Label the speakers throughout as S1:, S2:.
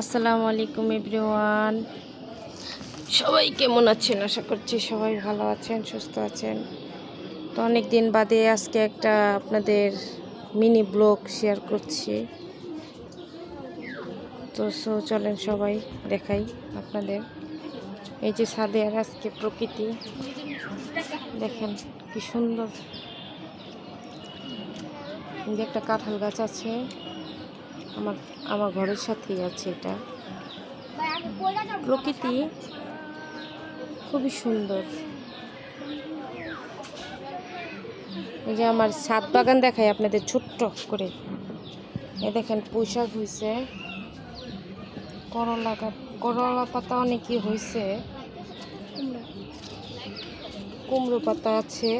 S1: আসসালামু আলাইকুম এভরিওয়ান। সবাই কেমন আছেন? আশা করছি সবাই ভালো আছেন, সুস্থ আছেন। তো অনেক দিন বাদে আজকে একটা আপনাদের মিনি ব্লগ শেয়ার করছি। তো সো চলেন সবাই দেখাই আপনাদের। এই যে ছাদের আজকে প্রকৃতি। দেখেন কি সুন্দর। একটা কাঁঠাল গাছ আছে। আমার আমার ঘরের সাথেই আছে এটা। প্রকৃতি খুবই সুন্দর। এই যে আমার ছাদ বাগান দেখাই আপনাদের ছোট্ট করে। এ দেখেন পুঁইশাক হয়েছে করলা করলা পাতা অনেকই হয়েছে কুমড়ো পাতা আছে।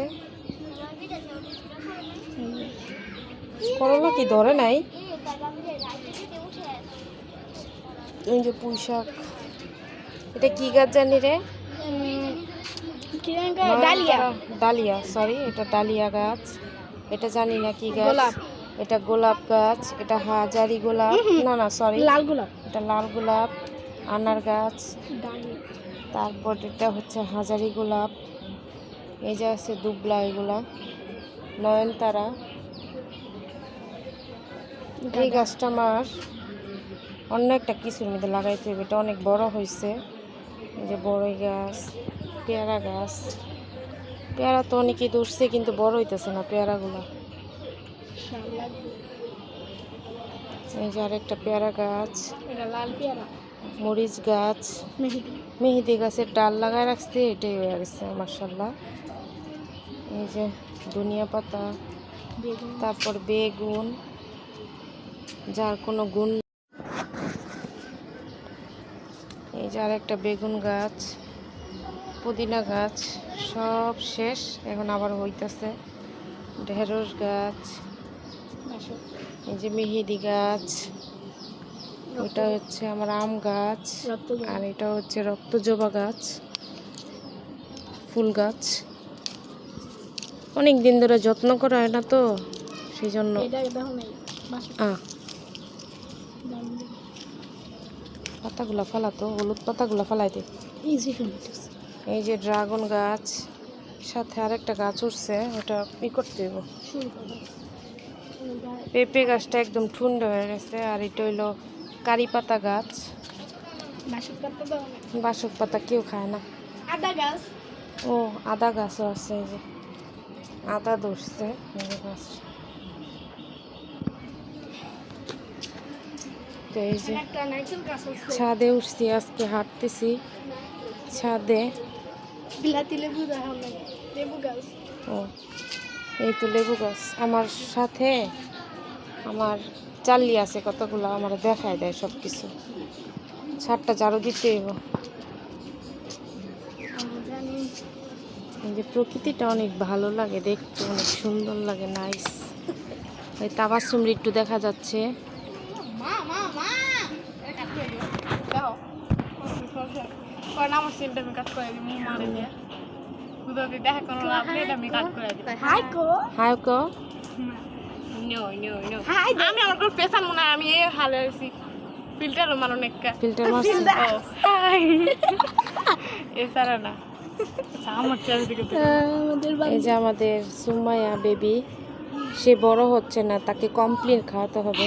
S1: করলা কি ধরে নাই? যে পুঁই শাক এটা কি গাছ জানি রে? নয়নতারা- ডালিয়া। সরি এটা ডালিয়া গাছ। এটা জানি না কি গাছ।
S2: গোলাপ।
S1: এটা গোলাপ গাছ এটা হাজারি গোলাপ। না না সরি
S2: লাল গোলাপ।
S1: এটা লাল গোলাপ আনার গাছ। তারপর এটা হচ্ছে হাজারি গোলাপ। এই যে আছে দুবলা এগুলা। নয়নতারা। এই গাছটা আমার। অন্য একটা কিছুর মধ্যে লাগাইতে হবে? এটা অনেক বড় হয়েছে এই যে বড়ই গাছ পেয়ারা গাছ। পেয়ারা তো অনেকেই দৌড়ছে কিন্তু বড় হইতেছে না পেয়ারাগুলো। এই যে আরেকটা পেয়ারা গাছ।
S2: লাল পেয়ারা।
S1: মরিচ গাছ।
S2: মেহেদি
S1: মেহেদি গাছের ডাল লাগায় রাখছে এটাই হয়ে গেছে মার্শাল্লাহ এই যে ধনিয়া পাতা তারপর বেগুন যার কোনো গুণ এই যে আরেকটা বেগুন গাছ পুদিনা গাছ সব শেষ এখন আবার হইতাছে ঢেঁড়স গাছ এই যে মেহেদি গাছ ওটা হচ্ছে আমার আম গাছ আর এটা হচ্ছে রক্তজবা গাছ ফুল গাছ। অনেক দিন ধরে যত্ন করা হয় না তো সেই জন্য
S2: এটা দেখো নেই বাসক
S1: আহ পাতাগুলা ফালাতো হলুদ পাতাগুলা ফালাই দে
S2: ইজি
S1: এই যে ড্রাগন গাছ সাথে আরেকটা গাছ উঠছে ওটা ই করতে দেবো পেঁপে গাছটা একদম ঠুন্ডা হয়ে গেছে আর এটা হইল কারি পাতা গাছ।
S2: বাসক
S1: পাতা কেউ খায় না।
S2: আদা গাছ?
S1: ও আদা গাছও আছে এই যে। আদা ধরছে গাছ। তো এই যে ছাদে উঠছি আজকে হাঁটতেছি। ছাদে। ও এই তো লেবু গাছ। আমার সাথে আমার চাল্লি আছে কতগুলো আমার দেখায় দেয় সব কিছু ছাদটা ঝাড়ু দিতে যে প্রকৃতিটা অনেক ভালো লাগে দেখতে অনেক সুন্দর লাগে নাইস ওই তাবাসুমরি একটু দেখা যাচ্ছে।
S2: মা মা মা। এটা কাট করে দিও দাও কারণ আমার সিলটা আমি কাট করে দিই মারে দিয়ে যদি দেখা কোনো লাভ নেই আমি কাট করে দিই হাই কো
S1: হাই ক
S2: নো নো নো আমি আমার কোনো পেশা মনে আমি এই হালে আছি ফিল্টারও মারো নেক্কা
S1: ফিল্টার
S2: এছাড়া না চারিদিকে
S1: এই যে আমাদের সুমাইয়া বেবি সে বড় হচ্ছে না তাকে কমপ্লিট খাওয়াতে হবে।